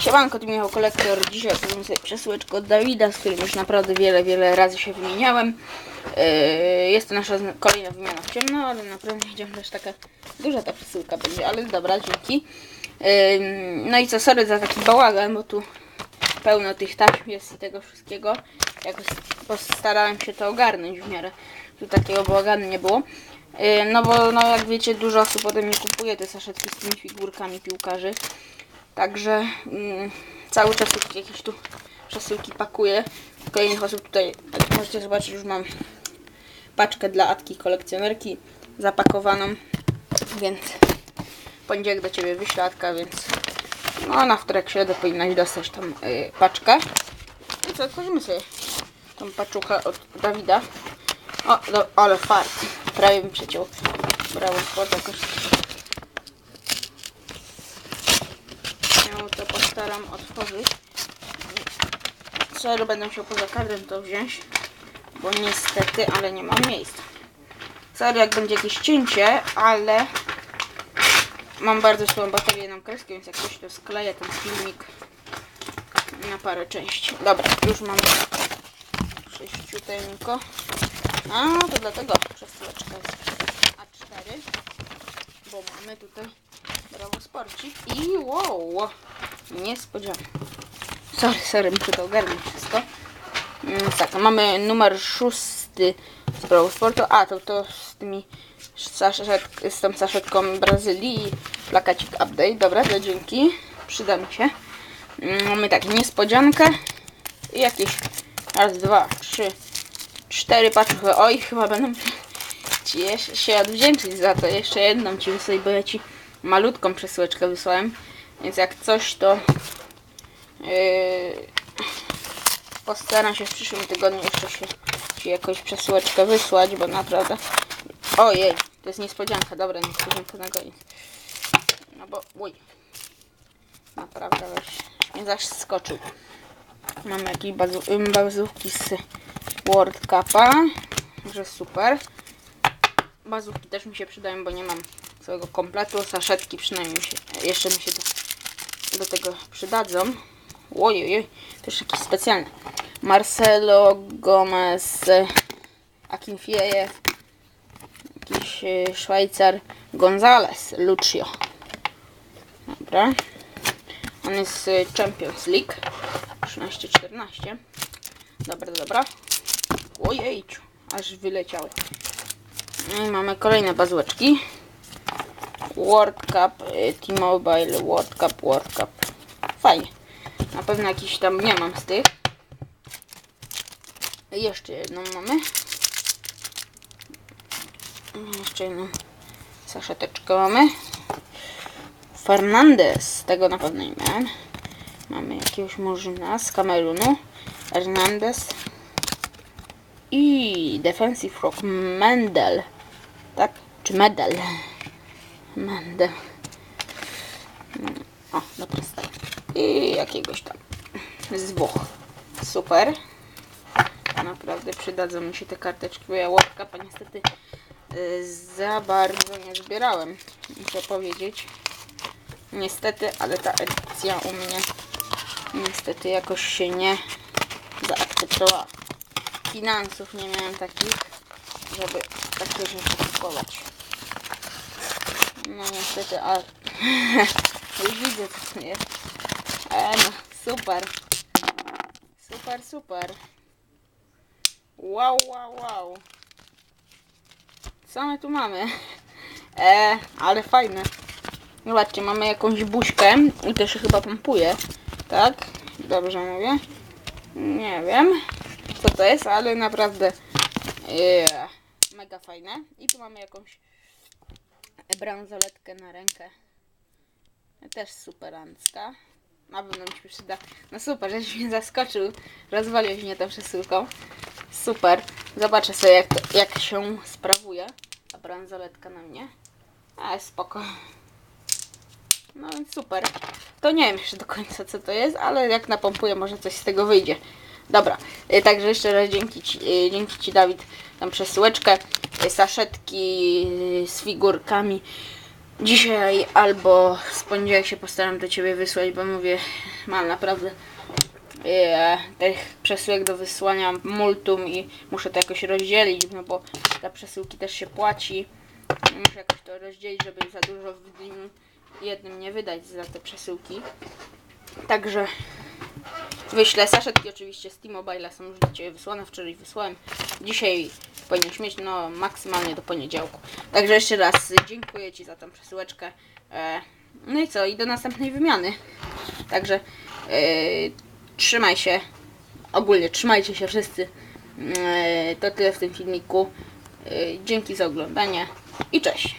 Siemanko, tu Michał Kolektor. Dzisiaj opowiem sobie przesyłeczkę od Dawida, z którym już naprawdę wiele, wiele razy się wymieniałem. Yy, jest to nasza kolejna wymiana w ciemno, ale naprawdę wiedziałem, że aż taka duża ta przesyłka będzie, ale dobra, dzięki. Yy, no i co, sorry za taki bałagan, bo tu pełno tych taśm jest i tego wszystkiego. Jakoś postarałem się to ogarnąć w miarę. Tu takiego bałaganu nie było. Yy, No bo, no jak wiecie, dużo osób ode mnie kupuje te saszetki z tymi figurkami piłkarzy. Także mm, cały czas jakieś tu przesyłki pakuję. Kolejnych osób tutaj, jak możecie zobaczyć, już mam paczkę dla Atki kolekcjonerki zapakowaną, więc poniedziałek do Ciebie wyślę Atka, więc no na wtorek środę powinnaś dostać tą y, paczkę. I co, otworzymy sobie tą paczuchę od Dawida. O, no, ale fart. Prawie bym przeciął. Brawo, sport jakoś się to postaram otworzyć. Sorry, będę musiał poza kadrem to wziąć, bo niestety, ale nie mam miejsca. Sorry, jak będzie jakieś cięcie, ale mam bardzo słabą baterię na kreskę, więc jak ktoś to skleję ten filmik na parę części. Dobra, już mam sześciuteńko. A, to dlatego przesyłeczka jest A4, bo mamy tutaj Brawo Sporcik i wow, niespodzianka. Sorry, sorry, muszę to ogarnąć wszystko. Mm, tak, mamy numer szósty z Brawo Sportu. A, to to z tymi z tą saszetką Brazylii plakacik update. Dobra, to dzięki. Przyda mi się. Mm, Mamy tak, niespodziankę i jakieś raz, dwa, trzy, cztery paczki. Oj, chyba będę ci się odwdzięczyć za to. Jeszcze jedną ci wysłać, bo ja ci malutką przesyłeczkę wysłałem. Więc jak coś, to yy, postaram się w przyszłym tygodniu jeszcze się ci jakąś przesyłeczkę wysłać, bo naprawdę... Ojej, to jest niespodzianka. Dobra, niespodzianka na koniec. No bo... Uj. Naprawdę, weź mnie zaskoczył. Mamy jakieś bazu, bazówki z World Cupa. Że super. Bazówki też mi się przydają, bo nie mam całego kompletu. Saszetki przynajmniej się, jeszcze mi się do, do tego przydadzą. Ojej, to już jakiś specjalny. Marcelo Gomez, Akinfiejew, jakiś e, Szwajcar, Gonzales, Lucio. Dobra. On jest z Champions League 13-14. Dobra, dobra. Ojejciu, aż wyleciały. No i mamy kolejne bazłeczki. World Cup, y, T-Mobile, World Cup, World Cup. Fajnie. Na pewno jakiś tam nie mam z tych. Jeszcze jedną mamy. Jeszcze jedną saszeteczkę mamy. Fernandez, tego na pewno nie miałem. Mamy jakiegoś murzyna z Kamerunu. Hernandez. I Defensive Rock Mendel. Tak? Czy Medel? Mendel. Mm, O, dobra. I jakiegoś tam z dwóch. Super. Naprawdę przydadzą mi się te karteczki, bo ja Cupa niestety y, za bardzo nie zbierałem, muszę powiedzieć. Niestety, ale ta edycja u mnie niestety jakoś się nie zaakceptowała. Finansów nie miałem takich, żeby takie rzeczy kupować. No niestety, a już widzę co to jest. E, no, super. Super, super. Wow, wow, wow. Co my tu mamy? E, ale fajne. Zobaczcie, mamy jakąś buźkę i się chyba pompuje. Tak? Dobrze mówię? Nie wiem, co to jest, ale naprawdę e, mega fajne. I tu mamy jakąś bransoletkę na rękę. Też superancka. Na pewno mi się przyda. No super, żeś mnie zaskoczył. Rozwaliłeś mnie tą przesyłką. Super. Zobaczę sobie jak, to, jak się sprawuje ta bransoletka na mnie. A, spoko. No super. To nie wiem jeszcze do końca co to jest, ale jak napompuję może coś z tego wyjdzie. Dobra, y, także jeszcze raz dzięki Ci, y, dzięki ci Dawid, tam przesyłeczkę, y, saszetki z figurkami dzisiaj albo w poniedziałek się postaram do ciebie wysłać, bo mówię, mam naprawdę tych przesyłek do wysłania multum i muszę to jakoś rozdzielić, no bo za przesyłki też się płaci. Muszę jakoś to rozdzielić, żeby za dużo w jednym nie wydać za te przesyłki. Także wyślę saszetki oczywiście z T-Mobile'a są już Ciebie wysłane, wczoraj wysłałem. Dzisiaj powinieneś mieć no maksymalnie do poniedziałku. Także jeszcze raz dziękuję Ci za tą przesyłeczkę. E, no i co, i do następnej wymiany. Także e, trzymaj się. Ogólnie trzymajcie się wszyscy. E, to tyle w tym filmiku. E, dzięki za oglądanie i cześć.